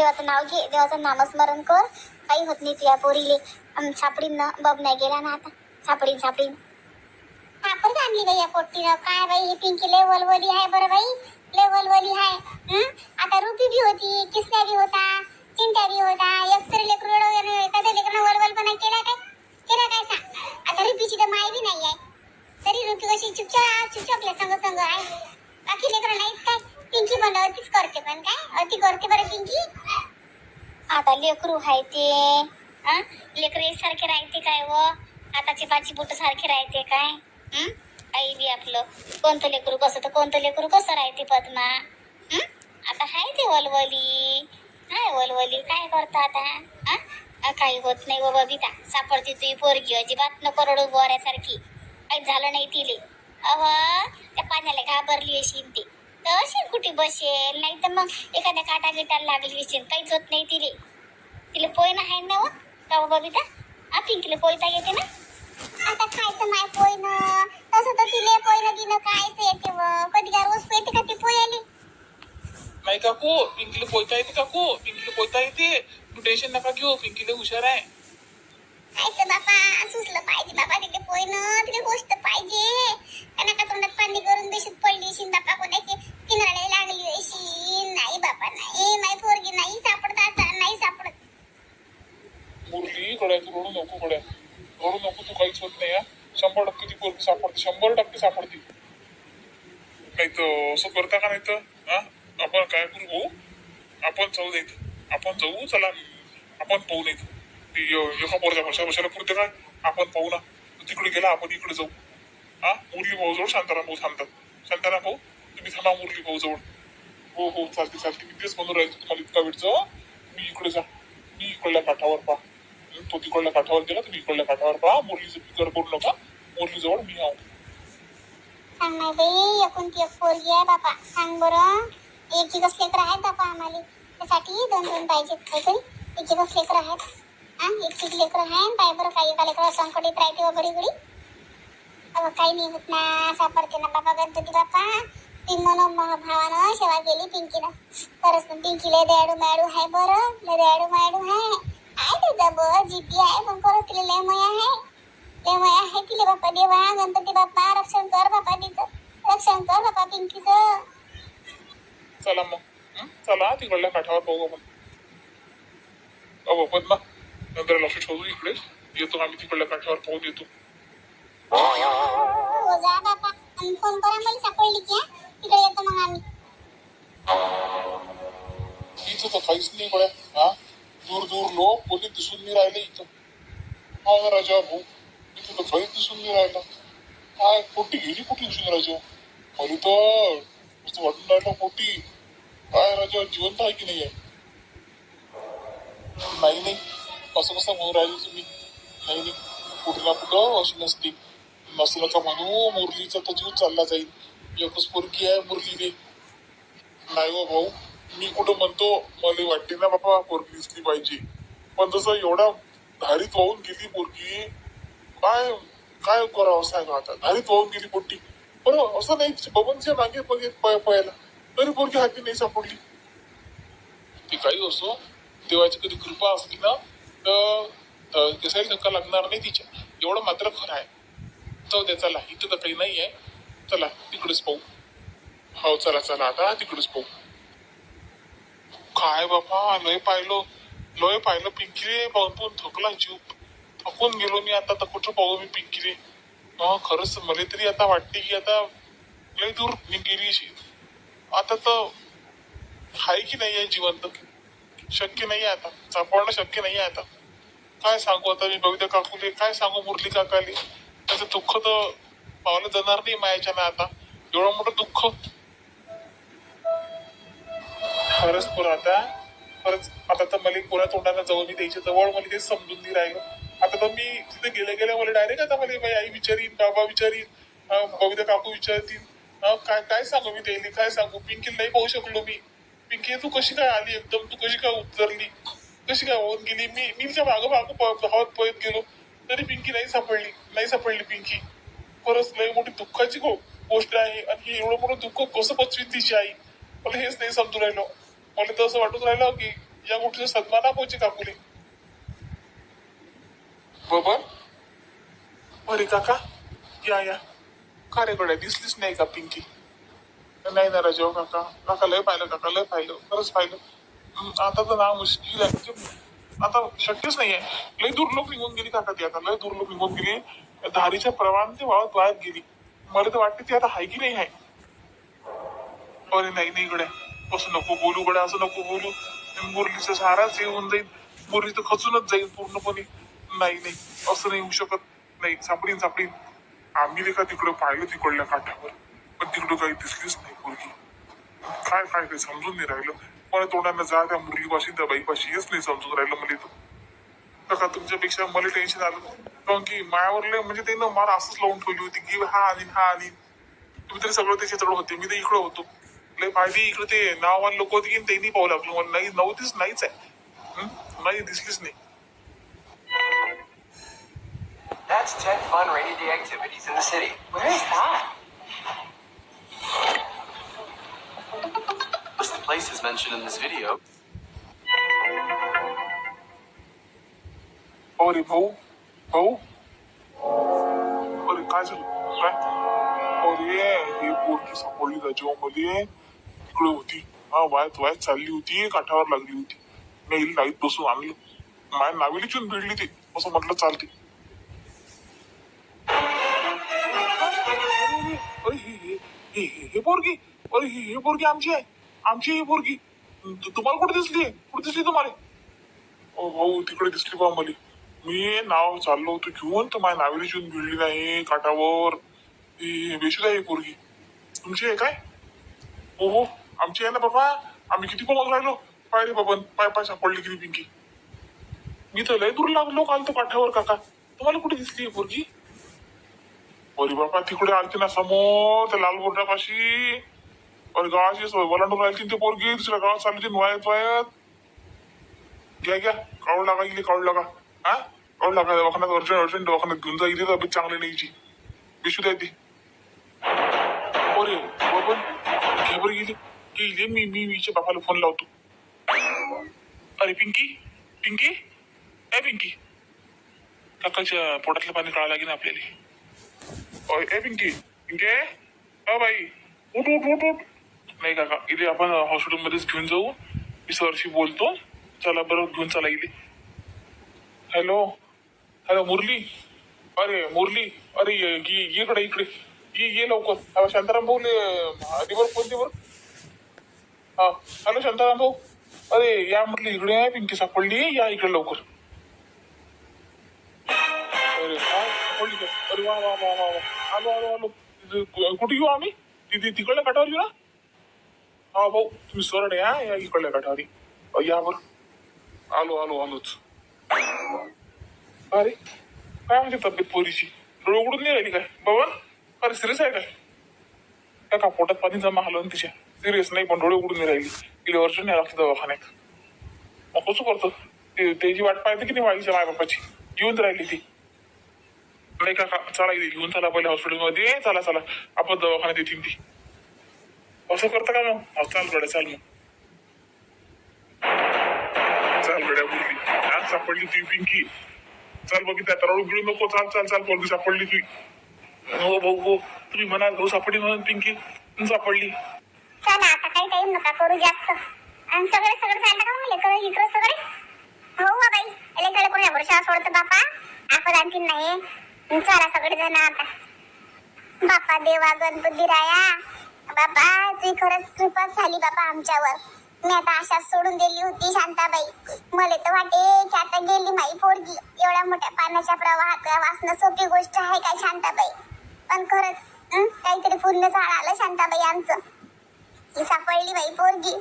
देवाचं नाव घे देवाचं नामस्मरण कर. काही होत नाही तुझ्या पोरीले. अन बब नाही गेला ना आता. छापडीन छापडी आपण आणली बाई या पोट्टीनं. काय बाई ही पिंकी लय वलवली आहे बरं बाई. लय वलवली आहे. आता रुपी बी होती किसल्या बी होता चिंट्या बी होता. एक तरी लेकरू एखाद्या लेकरनं वलवलपणा केला काय? केला काय सांग? आता रुपीची तर माय बी नाही आहे. तरी रुपी कशी चुपचाप चुपचाप संग संग आहे. बाकी लेकरं नाहीत काय पिंकी पण अतिच करते पण काय? अति करते बरं पिंकी आता लेकरू आहे ते हं? लेकरं एकसारखे राहते काय व? आताचे पाची बोट सारखे राहते काय? आई बी आपलं. कोणतं लेकरू कसं? तर कोणतं लेकरू कसं राहते पद्मा? आता हाय ते वलवली. हाय वलवली. काय करता आता? काही होत नाही बाबा बिता. सापडते तुझी पोरगी. अजिबात न करोडो बोऱ्यासारखी. काही झालं नाही तिले. अव त्या पाण्याला घाबरली अशी ती. तर अशी कुठे बसेल? नाही तर मग एखाद्या काटा गिटाला लागली असेल काहीच होत नाही तिले. तिला पोय ना आहे ना का बाबा बिता आ पिंकीला पोयता येते ना? आता खायचं माय पोय न. तसं तर तिले पोय न दिलं कायच येते कधी काय रोज पोयते का ती पोय आली नाही काकू पिंकीला पोयता येते काकू. पिंकीला पोयता येते. तू टेन्शन नका घेऊ पिंकीला हुशार आहे. खायचं बापा सुचलं पाहिजे बाबा तिथे पोय न. तिथे गोष्ट पाहिजे. त्यांना का तोंडात पाणी करून बेशीत पडली अशी बापा कोणाची किनारे लागली अशी. नाही बाबा नाही माय पोरगी नाही सापडत आता नाही सापडत. मुरली गड्या तू रडू नको गड्या रडू नको तू काहीच होत नाही हा. शंभर टक्के ती पोरगी सापडते शंभर टक्के सापडते. नाही तर असं करता का नाही तर हा? आपण काय करू भाऊ? आपण जाऊ देत. आपण जाऊ चला. आपण पाहू नाही एका पोरच्या वर्षा वर्षाला पुरते काय आपण पाहू ना. तिकडे गेला आपण इकडे जाऊ. हा? मुरली भाऊ जवळ शांताराम भाऊ थांबतात. शांताराम भाऊ? तुम्ही थांबा मुरली भाऊ जवळ. हो हो चालते चालते. मी तेच म्हणून राहायचं तुम्हाला इतका वेळ जा मी इकडे जा. मी इकडल्या काठावर पहा. हं, तो तिकडल्या काठावर गेला तुम्ही इकडल्या काठावर पहा. मुरलीचं फिकर करू नका. मुरली जवळ मी आहो. सांग नाही बाई एकूण ती एक पोरगी आहे बापा. सांग बरं. एक एकच लेकर आहेत बापा आम्हाला. त्यासाठी दोन दोन पाहिजे काहीतरी एक एकच लेकर आहेत. हा एक एक लेकर आहे. पाय बरं काही एका लेकर संकट राहते वगैरे घडी अगं काही नाही होत ना. सापडते ना बाबा गणपती बाप्पा मनो भावानं सेवा केली पिंकीनं. खरंच पण पिंकीला दयाडू मॅडू आहे बरं. लय दयाडू मॅडू आहे. आहे त्याचं बरं जिद्दी आहे पण खरंच तिला लय मया आहे. लय मया आहे तिला बाप्पा देवा गणपती बाप्पा रक्षण कर बाप्पा तिचं. रक्षण कर बाप्पा पिंकीचं. चला मग. हं? चला तिकडल्या काठावर पाहू आपण. अहो पद्मा नंतर लक्ष ठेवू इकडे. येतो आम्ही तिकडल्या काठावर पाहून येतो. हो फोन करा मला सापडली की हा? तिकडे येतो मग आम्ही. इथं तर काहीच नाही बड्या हा? दूर दूर लोक कोणी दिसून नाही राहिले इथं. हा राजा भाऊ इथं तर काहीच दिसून नाही राहिलं. काय पोटी गेली कुठे दिसून राजा? मला तर नुसतं वाटून राहिलं पोटी. काय राजा जिवंत आहे की नाही? आहे नाही नाही. असं कसं म्हणून राहिले तुम्ही? नाही नाही. कुठे ना कुठं अशी नसते. नसलं का म्हणू मुरलीचा तर जीव चालला जाईल. एकच पोरगी आहे मुरली रे नाही हो भाऊ मी कुठं म्हणतो मला वाटते ना बाबा पोरगी दिसली पाहिजे. पण जसं एवढा धारीत वाहून गेली पोरगी काय काय करावं सांगा आता? धारीत वाहून गेली पोट्टी. बरोबर असं नाही बबनच्या मागे बघे पाहायला तरी पोरगी हाती नाही सापडली. ती काही असो देवाची कधी कृपा असली ना तर त्याचाही धक्का लागणार नाही तिच्या. एवढं मात्र खरं आहे. तो त्याचा लाही तर काही नाही आहे चला तिकडेच पाहू. हो चला चला आता तिकडेच पाहू. काय बाबा लय पाहिलं लय पाहिलं पिंकी रे पाहून थकला जीव. थकून गेलो मी आता तर कुठं पाहू मी पिंकी रे हा खरंच मला तरी आता वाटते की आता लय दूर मी गेली अशी. आता तर आहे की नाही आहे जिवंत? शक्य नाही आहे आता. सापडणं शक्य नाही आहे आता. काय सांगू आता मी बघितलं काकूले? काय सांगू मुरली काकाली? त्याचं दुःख तर पाहुणे जाणार नाही मायाच्या ना आता. एवढं मोठं दुःख. खरंच बरं आता. खरंच आता तर मला कोणा तोंडाला जाऊन मी त्याच्याजवळ मला ते समजून नाही राहिलं. आता तर मी तिथे गेल्या गेल्या मला डायरेक्ट आता मला माझी आई विचारीन बाबा विचारीन बबिता काकू विचारतील. काय काय सांगू मी त्याला काय सांगू? पिंकी नाही पाहू शकलो मी. पिंकी तू कशी काय आली एकदम? तू कशी काय उतरली? कशी काय होऊन गेली? मी मी तिच्या मागं मागं धावत पळत गेलो. तरी पिंकी नाही सापडली नाही सापडली पिंकी. खरंच लई मोठी दुःखाची गोष्ट आहे. आणि हे एवढं मोठं दुःख कसं पचवीत तिची आई? मला हेच नाही समजून राहिलं. मला तर असं वाटून राहिलं की या गोष्टीचा सन्मान दाखवायची काकुले बाबा? अरे काका? या या. का रे गड्या दिसलीच नाही का पिंकी? नाही ना राजाओ हो काका. काका लय पाहिलं काका लय पाहिलं. खरंच पाहिलं. आता तर ना मुश्किल आहे. आता शक्यच नाही आहे लय दुर्लभ निघून गेली काका ती आता. लय दुर्लभ निघून गेली. धारीच्या प्रवाहाने ती वाहत वाहत गेली. मला तर वाटते ती आता हाय की नाही हाय अरे नाही नाही गड्या. असं नको बोलू गड्या असं नको बोलू. मुरलीचा साराच येऊन जाईल. मुरली तर खचूनच जाईल पूर्णपणे. नाही नाही. असं नाही होऊ शकत. नाही सापडीन सापडीन. आम्ही नाही का तिकडं पाहिलं तिकडल्या काठावर? पण तिकडं काही दिसलीच नाही मुलगी काय काय काही समजून नाही राहिलं. मला तोंडांना जा त्या मुरलीपाशी त्या बाईपाशी. हेच नाही समजून राहिलं मला तर का तुमच्यापेक्षा मला टेन्शन आलं. कारण की मायावर लय म्हणजे त्यानं मला असंच लावून ठेवली होती की हा आणि हा आणि तुम्ही तरी सगळं त्याच्याजवळ होते मी तर इकडं होतो लय पाहिजे इकडे ते नाववान लोक होते की त्यांनी पाहू लागलो मला नाही नव्हतीच नाहीच आहे हं? नाही दिसलीच नाही That's 10 fun rainy day activities in the city. Where is that? Most of the places mentioned in this video. अरे भाऊ भाऊ अरे काय झालं काय अरे हे पोरगी सापडली त्याच्या मध्ये इकडे होती हा वायत वायत चालली होती काठावर लागली होती नाही हिला नाहीत बसून आणलं माझ्या नावेलीचून भिडली ती असं म्हटलं चालते हे हे पोरगी अरे हे हे पोरगी आमची आहे आमची ही पोरगी तुम्हाला कुठे दिसली कुठे दिसली तुम्हाला ओ भाऊ तिकडे दिसली बा मला मी नाव चाललो होतो घेऊन तर माझ्या नावेली येऊन भिडली नाही. काठावर ही बेशुद्ध आहे ही पोरगी. तुमची आहे काय? हो हो आमची आहे ना बाबा? आम्ही किती कोण राहिलो? पाय रे बाबा पाय पाय सापडली किती पिंकी. मी तर लय दूर लागलो काल तो काठावर काका. तुम्हाला कुठे दिसली ही पोरगी? अरे बाबा तिकडे आलती ना समोर त्या लाल बोर्डापाशी अरे गावाची वलांडून राहिली ते पोरगी दुसऱ्या गावात चालली होती वायत वायत. घ्या घ्या काळू लागा इले काळू लागा. हा? काढून लागा दवाखान्यात अर्जंट अर्जंट दवाखान्यात घेऊन जा इथे तब्येत चांगली नाही हिची बिशू द्या ती अरे बबन घ्या बरं गेली गेली मी मी मीच्या बापाला फोन लावतो. अरे पिंकी पिंकी ए पिंकी. काकाच्या पोटातलं पाणी काढावं लागेल आपल्याला. अय, ए पिंकी पिंके अ बाई. उठ उठ उठ उठ. नाही काका इथे आपण हॉस्पिटलमध्येच घेऊन जाऊ. मी सरशी बोलतो. चला बरं घेऊन चला इथे. हॅलो हॅलो मुरली अरे मुरली अरे ये इकडे इकडे ये ये लवकर शांताराम भाऊ आधी बरं फोन दे बरं हा हॅलो शांताराम भाऊ अरे या मुरली इकडे आहे पिंकी सापडली या इकडे लवकर अरे सापडली अरे वा वा वा वा वा आलो आलो आलो कुठे येऊ आम्ही तिथे तिकडल्या काठावर येऊ ना हा भाऊ तुम्ही सरळ या या इकडल्या काठावर या बरं आलो आलो आलोच अरे काय म्हणजे तब्येत पोरीची? डोळे उघडून नाही राहिली काय? बाबा अरे सिरियस आहे काय? काय का पोटात पाणी जमा आलं ना तिच्या. सिरियस नाही पण डोळे उघडून नाही राहिली. तिला वर्ष नाही लागते दवाखान्यात. मग कसं करतो. ते त्याची वाट पाहते की नाही वाईच्या मायबापाची? येऊन राहिली ती. नाही का चला इथे घेऊन चला पहिले हॉस्पिटलमध्ये. चला चला. आपण दवाखान्यात येतील ती. असं करता का मग? चाल गड्या चाल मग चाल गड्या मुलगी आज सापडली ती पिंकी. चाल बघितल्या तरळू गिळू नको चाल चाल चाल पोरगी सापडली ती हो भाऊ हो. तुम्ही म्हणाल भाऊ सापडली म्हणून पिंकी. सापडली. चला आता काही टाइम नका करू जास्त. आणि सगळे सगळे चाललं का मग? लेकर इकडे सगळे? हो वा बाई. लेकर कोणी वर्षा सोडतो बापा? आपण आणखी नाही. चला सगळे जण आता. बापा देवा गणपती राया. बापा तुझी खरंच कृपा झाली बापा आमच्यावर. मी आता आशा सोडून दिली होती शांताबाई. मला तर वाटे की आता गेली माई पोरगी. एवढ्या मोठ्या पाण्याच्या प्रवाहात वाचणं सोपी गोष्ट आहे काय शांताबाई? पण खरंच काहीतरी पूर्ण झाड आलं शांताबाई आमचं. सापडली बाई पोरगी.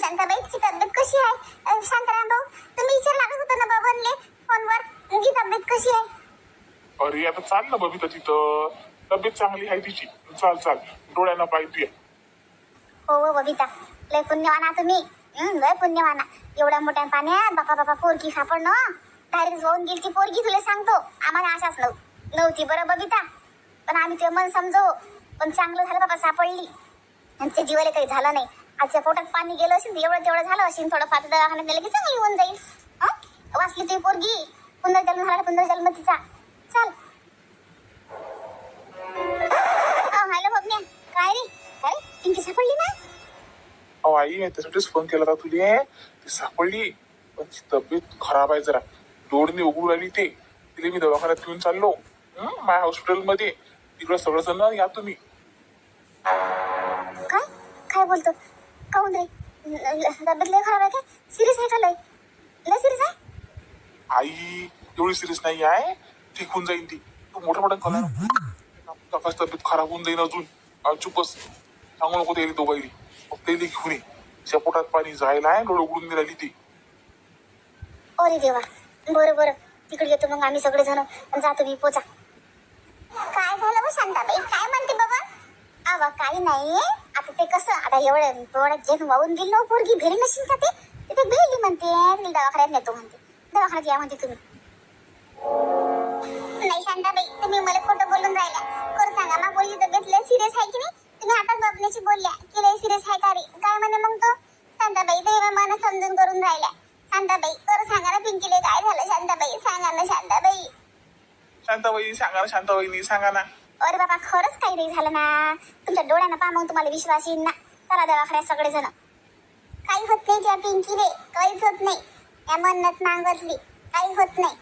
शांताबाई तिची तब्येत कशी आहे? शांताराम भाऊ तुम्ही विचार लागत होता ना बाबांले फोनवर. तुझी तब्येत कशी आहे? अरे आता चाल ना बबिता तिथं. तब्येत चांगली आहे तिची. चाल चाल. डोळ्यांना तुया हो हो बबिता. लय पुण्यवाना तुम्ही. लय पुण्यवाना एवढ्या मोठ्या पाण्यात बापा बापा पोरगी सापडणं? डायरेक्ट होऊन गेली ती पोरगी तुला सांगतो. आम्हाला आशाच नव नव्हती. बरं बबिता पण आम्ही ते मन समजू. पण चांगलं झालं बाबा सापडली. आमच्या जीवाला काही झालं नाही. आजच्या पोटात पाणी गेलं असेल तर एवढं तेवढं झालं असेल थोडं फार दवाखान्यात नेलं की चांगली होऊन जाईल. वाचली तुझी पोरगी. पुन्हा जन्म झाला पुन्हा जन्म तिचा. चल. आई मी त्यासाठीच फोन केला होता तुले. ती सापडली. पण ती तब्येत खराब आहे जरा. डोळणी उघडू राहिली ते. तिला मी दवाखान्यात घेऊन चाललो. हं, माझ्या हॉस्पिटलमध्ये. तिकडं सगळं जण या तुम्ही. काय? काय बोलतो? काऊन रे? तब्येत लय खराब आहे काय? सिरियस आहे का लय? लय सिरियस आहे? आई एवढी सिरियस नाही आहे. ठीक होऊन जाईल ती. तू मोठा मोठा कला तब्येत खराब होऊन जाईल अजून. चुपच सांगू नको त्याला दोघाईली. त्याला घेऊन पोटात पाणी जायला आहे डोळे उघडून राहिली ती. अरे देवा. बरं बरं. तिकडे येतो मग आम्ही सगळे जण जातो मी पोचा. काय झालं बा शांताबाई? काय म्हणते बाबा? अवा काही नाही. आता ते कसं आता एवढं एवढं वाहून गेली ना पोरगी भेरी नशील का ते? ते भेली म्हणते. तिला दवाखान्यात नेतो म्हणते. दवाखान्यात या म्हणते तुम्ही. नाही शांताबाई तुम्ही मला खोटं बोलून राहिल्या. खरं सांगा मा बोलली तब्येत लय सिरियस आहे की नाही? तुम्ही आताच बाबण्याशी बोलल्या की लय सिरियस आहे का रे? काय म्हणे मग तो? शांताबाई मला समजून करून राहिल्या. शांताबाई खरं सांगा ना पिंकीले काय झालं शांताबाई? सांगा ना शांताबाई. शांताबाई सांगा ना शांताबाईनी सांगा ना. अरे बाबा खरंच काही नाही झालं ना. तुमच्या डोळ्यानं पहा मग तुम्हाला विश्वास येईल ना. चला दवाखान्यात सगळेजण. काही होत नाही त्या पिंकीले. काहीच होत नाही. या मन्नत मागतली. काही होत नाही.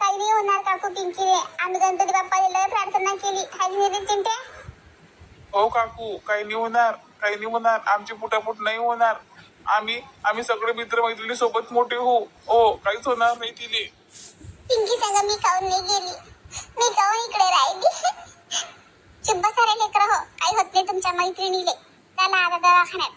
काही नाही होणार काकू पिंकीले. आम्ही गणपती बाप्पाला प्रार्थना केली. खाली नाही रे चिंट्या. हो काकू काही नाही होणार काही नाही होणार आमची पुटापुट नाही होणार. आम्ही आम्ही सगळे मित्र मैत्रिणी सोबत मोठे हो हो काहीच होणार नाही तिले पिंकी सांगा मी काऊन नाही गेली? मी काऊन इकडे राहिली. चुप्प सारे लेकर हो काही होत नाही तुमच्या मैत्रिणीले. चला आता दवाखान्यात.